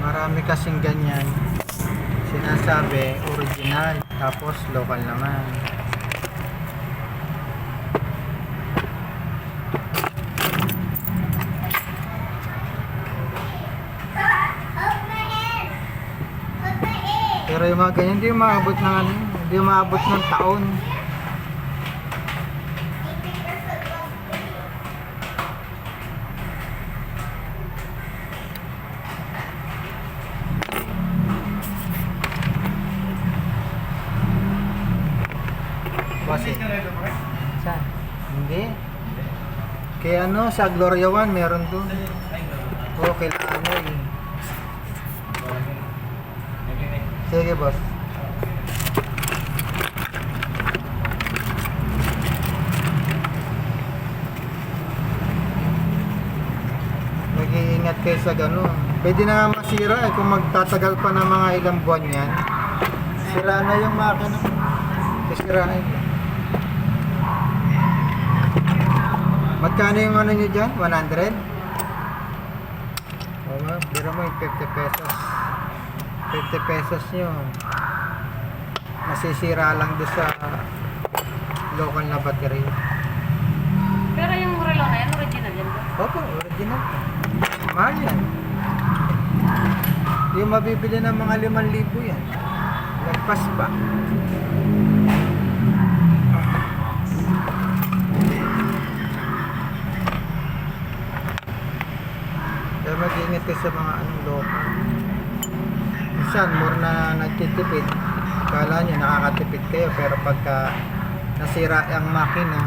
Marami kasing ganyan. Sinasabi original tapos local naman. Pero yung mga ganyan, hindi maabot ng ano, hindi maabot ng taon. Kaya ano, sa Gloria 1, meron doon. Oo, kailangan mo eh. Sige, boss. Mag-iingat kayo sa ganun. Pwede na masira eh kung magtatagal pa ng mga ilang buwan yan. Sira na yung makina. Sisirain. Magkano yung ano nyo dyan? 100? Oo nga, biro mo yung 50 pesos. 50 pesos nyo. Masisira lang doon sa local na battery. Pero yung relo na yan, original yan ba? Opo, original. Mahal yan. Yung mabibili ng mga 5,000 yan. Lagpas pa. Kaya mag-ingat kayo sa mga anong local. Minsan, more na nagtitipid. Kala nyo nakakatipid kayo pero pagka nasira ang makina,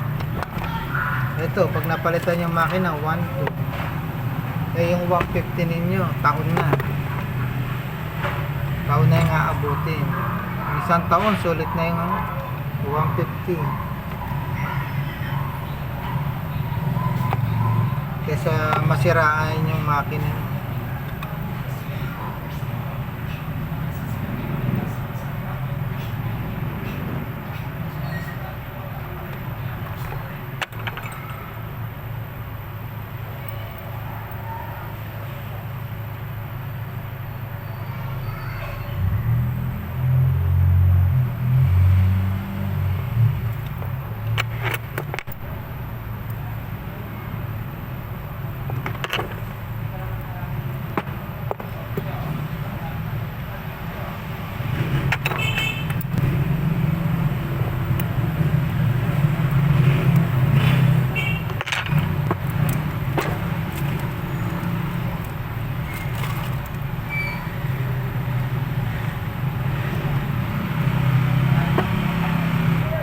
ito, pag napalitan yung makina, 1, 2. Eh, yung 150 ninyo, taon na. Taon na yung aabutin. Isang taon, sulit na yung ano, 150. Kesa masiraan yung makina.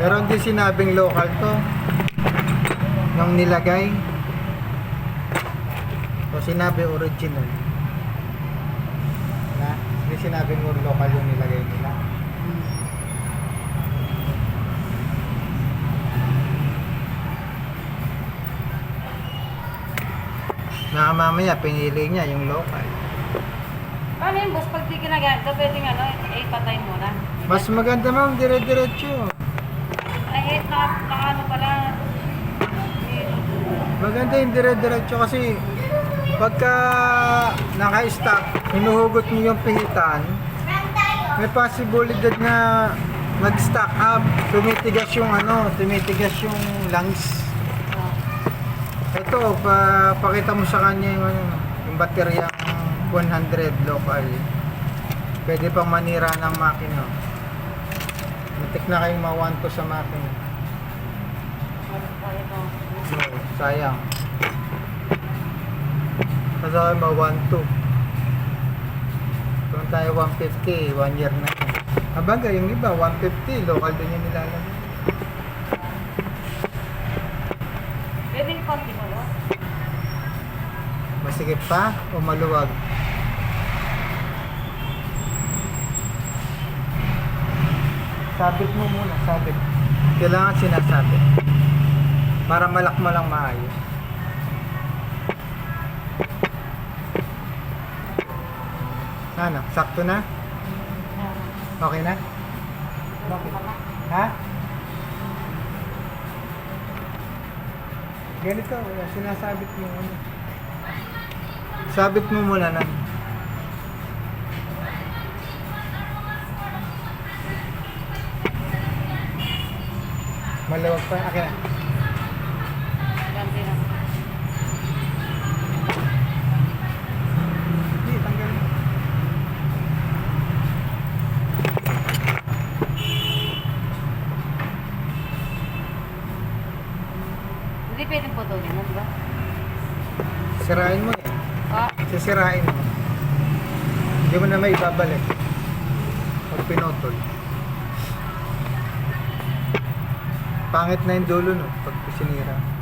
Pero hindi sinabing local to. Yung nilagay. O sinabi original. Na, hindi sinabing local yung nilagay nila. Na mamaya pinili niya yung local. Paano yun, boss? Pag di ginagamit pwedeng ano, eh, patay mo na. Mas maganda ma'am, dire-diretso. Ay, eh, naka, naka ano pala. Maganda yung dire-diretso kasi pagka naka-stack, hinuhugot niyo yung pihitan, may possibilidad na nag-stack up, tumitigas yung ano, tumitigas yung lungs. oh. Ito, pa, pakita mo sa kanya yung, ano, yung bateryang 100 local. Pwede pang manira ng makina. Muntik na kayong mawanto sa makina. Ko. No, sayang. Kasi ako ma-1-2. Kung tayo 150, 1 year na yun. Habagay, yung iba, 150, local din yung nilalagay. Pwedeng konti mo? Masikip pa o maluwag? Sabit mo muna, sabit. Kailangan sinasabit. Para malakma lang maayos. Ano, sakto na? Okay na? Bakit? Ha? Ganito, sinasabit mo ano. Sabit mo muna lang. Malawag pa. Akin na. Hindi, pwedeng putulin mo, di ba? Sirain mo eh. Ah, Sisirain mo. Hindi mo na may babalik. Pag pinotol. Pangit na yung dulo no, pag sinira.